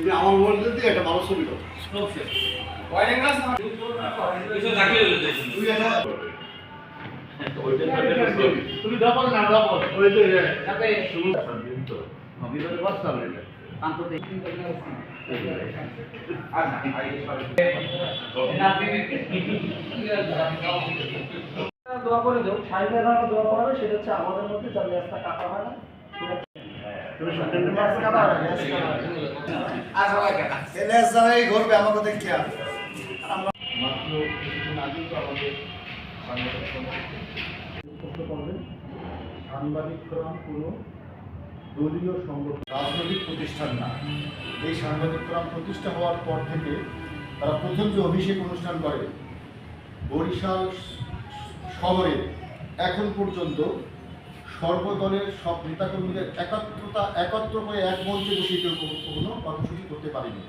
তুমি আমার মধ্যে দিয়ে একটা ভালো ছবি দাও তুই এটা তুমি ডাবল না ডাবল ওই তো যাতে শুরু বিপদে এটা দোয়া করে দেবো সাহেবের দোয়া করাবে সেটা হচ্ছে আমাদের মধ্যে যার লেজটা কাটা হয় না ঘুরবে কোনো দলীয় সংগঠন রাজনৈতিক প্রতিষ্ঠান না এই সাংবাদিকতরাম প্রতিষ্ঠা হওয়ার পর থেকে তারা প্রথম যে অভিষেক অনুষ্ঠান করে বরিশাল শহরে এখন পর্যন্ত সর্বদলের সব নেতাকর্মীদের একাত্রতা একত্র হয়ে এক মঞ্চে বসে কেউ কোনো- কর্মসূচি করতে পারেনি।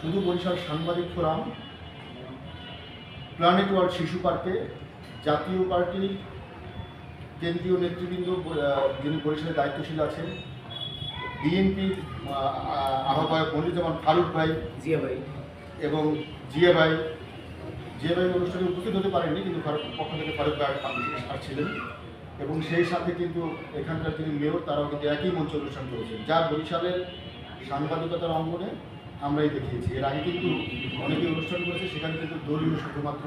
শুধু বরিশাল সাংবাদিক ফোরাম প্ল্যানেট ওয়ার্ল্ড শিশু পার্কে জাতীয় পার্টির কেন্দ্রীয় নেতৃবৃন্দ যিনি বরিশালের দায়িত্বশীল আছেন বিএনপির আহ্বায়ক মনিরুজ্জামান ফারুক ভাই জিয়া ভাই। এবং জিয়া ভাই। জিয়া ভাই অনুষ্ঠানে উপস্থিত হতে পারেননি কিন্তু ফারুক পক্ষ থেকে ফারুক ভাই আসছিলেন এবং সেই সাথে কিন্তু এখানকার যিনি মেয়র, তারাও কিন্তু একই মঞ্চে অনুষ্ঠান করেছেন। যা বরিশালের সাংবাদিকতার অঙ্গনে আমরাই দেখিয়েছি। এর আগে কিন্তু অনেকে অনুষ্ঠান করেছে, সেখানে কিন্তু দলীয় শুধুমাত্র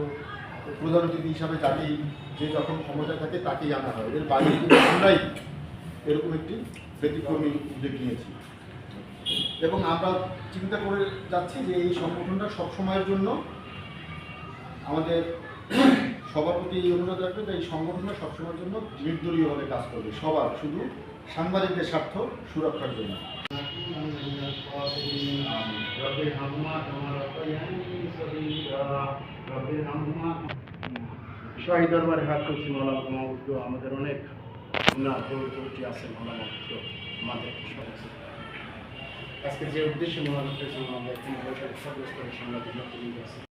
প্রধান অতিথি হিসাবে যাকেই যে যখন ক্ষমতায় থাকে তাকেই আনা হয়। এর বাইরে কিন্তু আমরাই এরকম একটি ব্যতিক্রমী উদ্যোগ নিয়েছি। এবং আমরা চিন্তা করে যাচ্ছি যে এই সংগঠনটা সবসময়ের জন্য আমাদের সবার প্রতি এই অনুরোধ রাখবে যে এই সংগঠনটা সবসময়ের জন্য নির্দলীয়ভাবে কাজ করবে। সবার, শুধু সাংবাদিকদের স্বার্থ সুরক্ষার জন্য। শাহী দরবারে হাত করছি মৌলানা মহাবুদ্ধ আমাদের অনেক প্রবৃত্তি আছে, মৌলানা মহাবুদ্ধ আমাদের আজকে যে উদ্দেশ্যে করেছেন আমাদের এখানে সদস্য